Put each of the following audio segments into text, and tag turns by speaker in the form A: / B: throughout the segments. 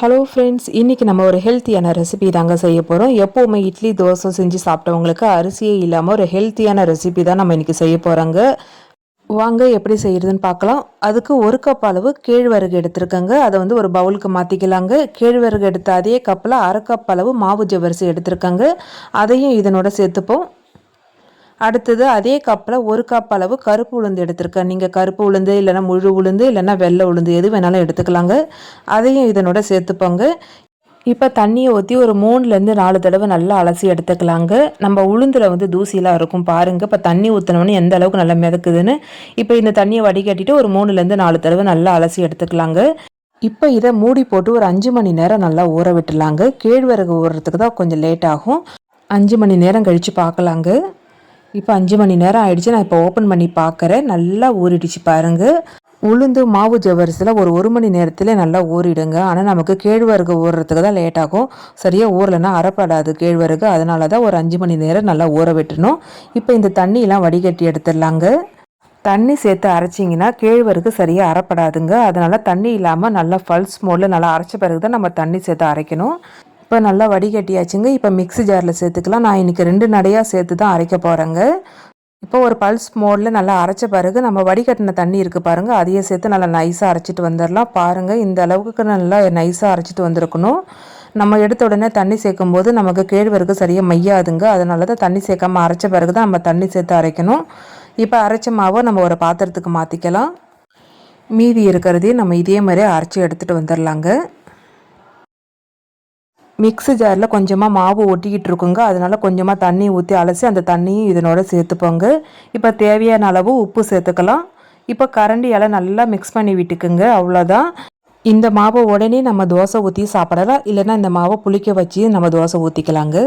A: Hello friends இன்றைக்கி நம்ம ஒரு ஹெல்த்தியான ரெசிபி தாங்க செய்ய போகிறோம் எப்போவுமே இட்லி தோசை செஞ்சு சாப்பிட்டவங்களுக்கு அரிசியே இல்லாமல் ஒரு ஹெல்த்தியான ரெசிபி தான் நம்ம இன்றைக்கி செய்ய போகிறோங்க வாங்க எப்படி செய்கிறதுன்னு பார்க்கலாம். அதுக்கு ஒரு கப் அளவு கேழ்வரகு எடுத்திருக்கேங்க. அதை வந்து ஒரு பவுலுக்கு மாற்றிக்கலாங்க கேழ்வரகு எடுத்த அதே கப்பில் அரை கப் அளவு மாவு ஜவரிசி எடுத்துருக்கங்க. அதையும் இதனோட சேர்த்துப்போம். அடுத்தது அதே கப்பில் ஒரு கப் அளவு கருப்பு உளுந்து எடுத்திருக்கேன். நீங்கள் கருப்பு உளுந்து இல்லைனா முழு உளுந்து இல்லைனா வெள்ளை உளுந்து எது வேணாலும் எடுத்துக்கலாங்க. அதையும் இதனோட சேர்த்துப்போங்க. இப்போ தண்ணியை ஊற்றி ஒரு மூணுலேருந்து நாலு தடவை நல்லா அலசி எடுத்துக்கலாங்க. நம்ம உளுந்தில் வந்து தூசிலாம் இருக்கும் பாருங்கள் இப்போ தண்ணி ஊற்றினோன்னு எந்த அளவுக்கு நல்லா மிதக்குதுன்னு. இப்போ இந்த தண்ணியை வடிகட்டிட்டு ஒரு மூணுலேருந்து நாலு தடவை நல்லா அலசி எடுத்துக்கலாங்க. இப்போ இதை மூடி போட்டு ஒரு அஞ்சு மணி நேரம் நல்லா ஊற விட்டுலாங்க. கேழ்வரகு ஊறுறதுக்கு தான் கொஞ்சம் லேட் ஆகும். அஞ்சு மணி நேரம் கழித்து பார்க்கலாங்க. இப்போ அஞ்சு மணி நேரம் ஆயிடுச்சு. நான் இப்போ ஓப்பன் பண்ணி பார்க்குறேன். நல்லா ஊறிடுச்சு பாருங்கள் உளுந்து மாவு ஜவரிசில் ஒரு ஒரு மணி நேரத்தில் நல்லா ஊறிடுங்க. ஆனால் நமக்கு கேழ்வரகு ஊறுறதுக்கு தான் லேட் ஆகும். சரியாக ஊறலைன்னா அறப்படாது கேழ்வரகு. அதனால தான் ஒரு அஞ்சு மணி நேரம் நல்லா ஊற விட்டுணும் இப்போ இந்த தண்ணியெலாம் வடிகட்டி எடுத்துடலாங்க. தண்ணி சேர்த்து அரைச்சிங்கன்னா கேழ்வரகு சரியாக அறப்படாதுங்க அதனால் தண்ணி இல்லாமல் நல்லா ஃபல்ஸ் மோடில் நல்லா அரைச்ச பிறகு தான் நம்ம தண்ணி சேர்த்து அரைக்கணும். இப்போ நல்லா வடிகட்டியாச்சுங்க. இப்போ மிக்ஸி ஜாரில் சேர்த்துக்கலாம். நான் இன்றைக்கி ரெண்டு நடையாக சேர்த்து தான் அரைக்க போகிறேங்க இப்போ ஒரு பல்ஸ் மோடில் நல்லா அரைச்ச பிறகு நம்ம வடிகட்டின தண்ணி இருக்குது பாருங்கள் அதையே சேர்த்து நல்லா நைஸாக அரைச்சிட்டு வந்துடலாம் பாருங்கள் இந்த அளவுக்கு நல்லா நைஸாக அரைச்சிட்டு வந்திருக்கணும். நம்ம எடுத்த உடனே தண்ணி சேர்க்கும் போது நமக்கு கேழ்வரகு சரியாக மையாதுங்க அதனால தான் தண்ணி சேர்க்காமல் அரைச்ச பிறகு தான் நம்ம தண்ணி சேர்த்து அரைக்கணும். இப்போ அரைச்ச மாவை நம்ம ஒரு பாத்திரத்துக்கு மாற்றிக்கலாம் மீதி இருக்கிறதையும் நம்ம இதே மாதிரியே அரைச்சி எடுத்துகிட்டு வந்துடலாங்க மிக்ஸி ஜாரில் கொஞ்சமாக மாவு ஒட்டிக்கிட்டு இருக்குங்க. அதனால் கொஞ்சமாக தண்ணி ஊற்றி அலசி அந்த தண்ணியும் இதனோட சேர்த்துப்போங்க. இப்போ தேவையான அளவு உப்பு சேர்த்துக்கலாம். இப்போ கரண்டியால் நல்லா மிக்ஸ் பண்ணி விட்டுக்குங்க. அவ்வளோதான் இந்த மாவை உடனே நம்ம தோசை ஊற்றி சாப்பிடலாம். இல்லைன்னா இந்த மாவை புளிக்க வச்சு நம்ம தோசை ஊற்றிக்கலாங்க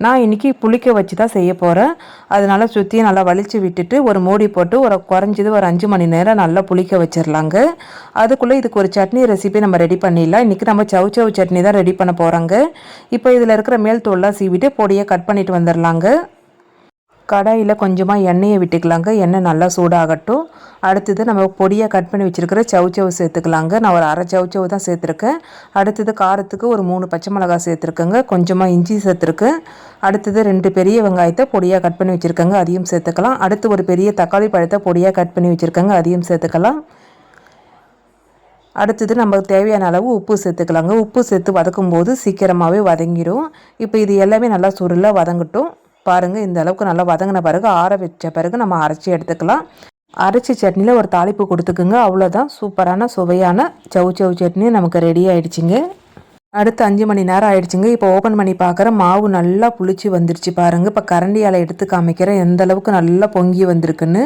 A: நான் இன்றைக்கி புளிக்க வச்சு தான் செய்ய போகிறேன் அதனால் சுற்றி நல்லா வலித்து விட்டுட்டு ஒரு மூடி போட்டு ஒரு குறைஞ்சது ஒரு அஞ்சு மணி நேரம் நல்லா புளிக்க வச்சிடலாங்க அதுக்குள்ளே இதுக்கு ஒரு சட்னி ரெசிபி நம்ம ரெடி பண்ணிடலாம். இன்றைக்கி நம்ம சவு சவு சட்னி தான் ரெடி பண்ண போகிறோங்க இப்போ இதில் இருக்கிற மேல் தோல்லாம் சீவிட்டு பொடியை கட் பண்ணிட்டு வந்துடலாங்க கடாயில் கொஞ்சமாக எண்ணெயை விட்டுக்கலாங்க. எண்ணெய் நல்லா சூடாகட்டும். அடுத்தது நம்ம பொடியாக கட் பண்ணி வச்சுருக்கிற சவு சவு சேர்த்துக்கலாங்க. நான் ஒரு அரை சவு சவு தான் சேர்த்துருக்கேன். அடுத்தது காரத்துக்கு ஒரு மூணு பச்சை மிளகாய் சேர்த்துருக்கேங்க. கொஞ்சமாக இஞ்சி சேர்த்துருக்கேன். அடுத்தது ரெண்டு பெரிய வெங்காயத்தை பொடியாக கட் பண்ணி வச்சுருக்கேங்க. அதையும் சேர்த்துக்கலாம். அடுத்து ஒரு பெரிய தக்காளி பழத்தை பொடியாக கட் பண்ணி வச்சுருக்கேங்க. அதையும் சேர்த்துக்கலாம். அடுத்தது நமக்கு தேவையான அளவு உப்பு சேர்த்துக்கலாங்க. உப்பு சேர்த்து வதக்கும் போது சீக்கிரமாகவே வதங்கிடும் இப்போ இது எல்லாமே நல்லா சுருளாக வதங்கட்டும். பாருங்கள் இந்த அளவுக்கு நல்லா வதங்கின பிறகு ஆற வச்ச பிறகு நம்ம அரைச்சி எடுத்துக்கலாம். அரைச்சி சட்னியில் ஒரு தாளிப்பு கொடுத்துக்குங்க. அவ்வளோதான் சூப்பரான சுவையான சவு சவு சட்னி நமக்கு ரெடி ஆகிடுச்சிங்க அடுத்து அஞ்சு மணி நேரம் ஆயிடுச்சுங்க. இப்போ ஓப்பன் பண்ணி பார்க்குற மாவு நல்லா புளிச்சு வந்துருச்சு பாருங்கள் இப்போ கரண்டியால் எடுத்து காமிக்கிறேன். எந்த அளவுக்கு நல்லா பொங்கி வந்திருக்குன்னு.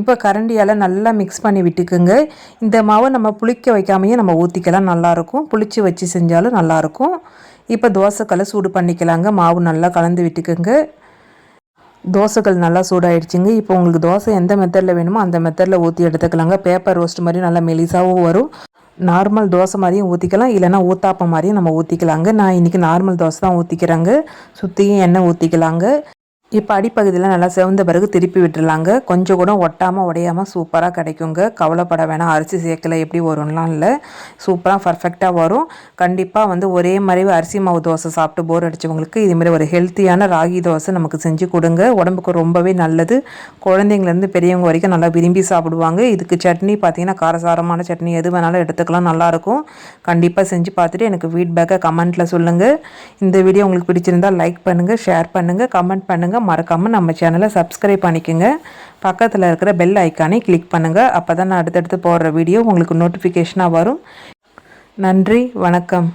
A: இப்போ கரண்டியால் நல்லா மிக்ஸ் பண்ணி விட்டுக்குங்க. இந்த மாவை நம்ம புளிக்க வைக்காமையே நம்ம ஊற்றிக்கலாம் நல்லாயிருக்கும். புளிச்சு வச்சு செஞ்சாலும் நல்லாயிருக்கும். இப்போ தோசைக்கல்லை சூடு பண்ணிக்கலாங்க. மாவு நல்லா கலந்து விட்டுக்குங்க. தோசைகள் நல்லா சூடாயிடுச்சுங்க. இப்போ உங்களுக்கு தோசை எந்த மெத்தடில் வேணுமோ அந்த மெத்தடில் ஊற்றி எடுத்துக்கலாங்க. பேப்பர் ரோஸ்ட் மாதிரி நல்லா மெலிசாகவும் வரும். நார்மல் தோசை மாதிரியும் ஊற்றிக்கலாம் இல்லைனா ஊத்தாப்பம் மாதிரியும் நம்ம ஊற்றிக்கலாங்க நான் இன்றைக்கி நார்மல் தோசை தான் ஊற்றிக்கிறேங்க சுற்றியும் எண்ணெய் ஊற்றிக்கலாங்க இப்போ அடிப்பகுதியில் நல்லா செவந்த பிறகு திருப்பி விட்டுருலாங்க கொஞ்சம் கூட ஒட்டாமல் உடையாமல் சூப்பராக கிடைக்குங்க. கவலைப்பட வேணாம். அரிசி சேர்க்கலை எப்படி வரும்லாம் இல்லை. சூப்பராக பர்ஃபெக்டாக வரும். கண்டிப்பாக வந்து ஒரே மாதிரி அரிசி மாவு தோசை சாப்பிட்டு போர் அடித்தவங்களுக்கு இதுமாரி ஒரு ஹெல்த்தியான ராகி தோசை நமக்கு செஞ்சு கொடுங்க. உடம்புக்கு ரொம்பவே நல்லது. குழந்தைங்கலேருந்து பெரியவங்க வரைக்கும் நல்லா விரும்பி சாப்பிடுவாங்க. இதுக்கு சட்னி பார்த்திங்கன்னா காரசாரமான சட்னி எது வேணாலும் எடுத்துக்கலாம். நல்லாயிருக்கும் கண்டிப்பாக செஞ்சு பார்த்துட்டு எனக்கு ஃபீட்பேக்கை கமெண்ட்டில் சொல்லுங்கள் இந்த வீடியோ உங்களுக்கு பிடிச்சிருந்தால் லைக் பண்ணுங்கள் ஷேர் பண்ணுங்கள் கமெண்ட் பண்ணுங்கள் மறக்காமல் நம்ம சேனலை சப்ஸ்கிரைப் பண்ணிக்கோங்க. பக்கத்தில் இருக்கிற பெல் ஐக்கானை கிளிக் பண்ணுங்கள் அப்போ தான் நான் அடுத்தடுத்து போடுற வீடியோ உங்களுக்கு நோட்டிஃபிகேஷனாக வரும். நன்றி வணக்கம்.